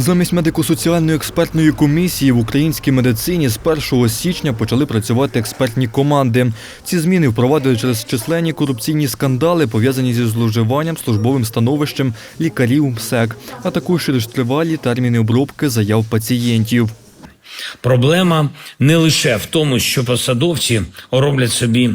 Замість медико-соціальної експертної комісії в українській медицині з 1 січня почали працювати експертні команди. Ці зміни впровадили через численні корупційні скандали, пов'язані зі зловживанням службовим становищем лікарів МСЕК, а також через тривалі терміни обробки заяв пацієнтів. Проблема не лише в тому, що посадовці роблять собі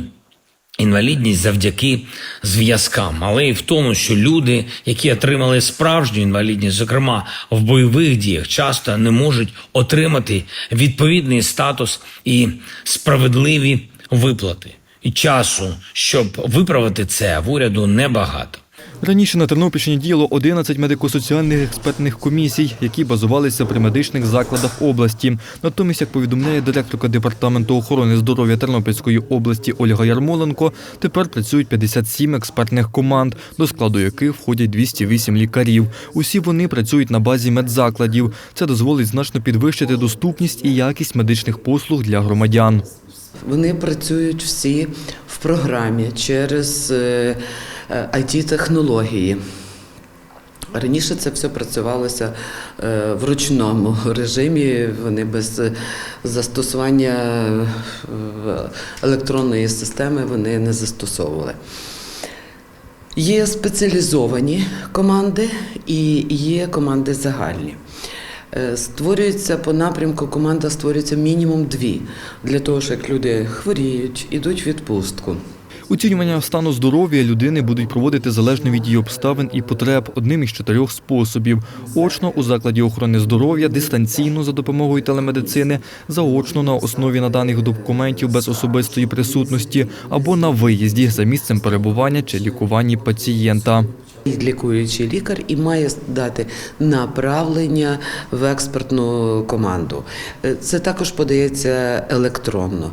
інвалідність завдяки зв'язкам, але і в тому, що люди, які отримали справжню інвалідність, зокрема в бойових діях, часто не можуть отримати відповідний статус і справедливі виплати. І часу, щоб виправити це, в уряду небагато. Раніше на Тернопільщині діяло 11 медико-соціальних експертних комісій, які базувалися при медичних закладах області. Натомість, як повідомляє директорка департаменту охорони здоров'я Тернопільської області Ольга Ярмоленко, тепер працюють 57 експертних команд, до складу яких входять 208 лікарів. Усі вони працюють на базі медзакладів. Це дозволить значно підвищити доступність і якість медичних послуг для громадян. Вони працюють всі в програмі через е, е, IT-технології. Раніше це все працювалося е, в ручному режимі, вони без застосування е, електронної системи вони не застосовували. Є спеціалізовані команди і є команди загальні. Створюється по напрямку, команда створюється мінімум дві, для того, що як люди хворіють, ідуть в відпустку. Оцінювання стану здоров'я людини будуть проводити залежно від її обставин і потреб одним із чотирьох способів: очно у закладі охорони здоров'я, дистанційно за допомогою телемедицини, заочно на основі наданих документів без особистої присутності або на виїзді за місцем перебування чи лікування пацієнта. Лікуючий лікар і має дати направлення в експертну команду. Е, Це також подається електронно.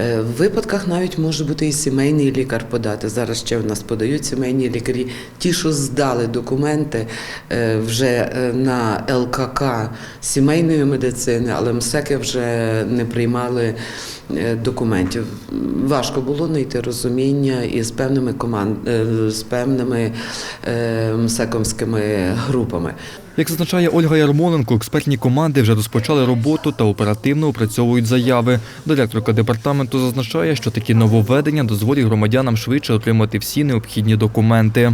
Е, В випадках навіть може бути і сімейний лікар подати. Зараз ще в нас подають сімейні лікарі. Ті, що здали документи е, вже на ЛКК сімейної медицини, але МСЕКи вже не приймали документів. Важко було знайти розуміння і з певними команд е, з певними е, МСЕКовськими групами. Як зазначає Ольга Ярмоленко, експертні команди вже розпочали роботу та оперативно опрацьовують заяви. Директорка департаменту зазначає, що такі нововведення дозволять громадянам швидше отримати всі необхідні документи.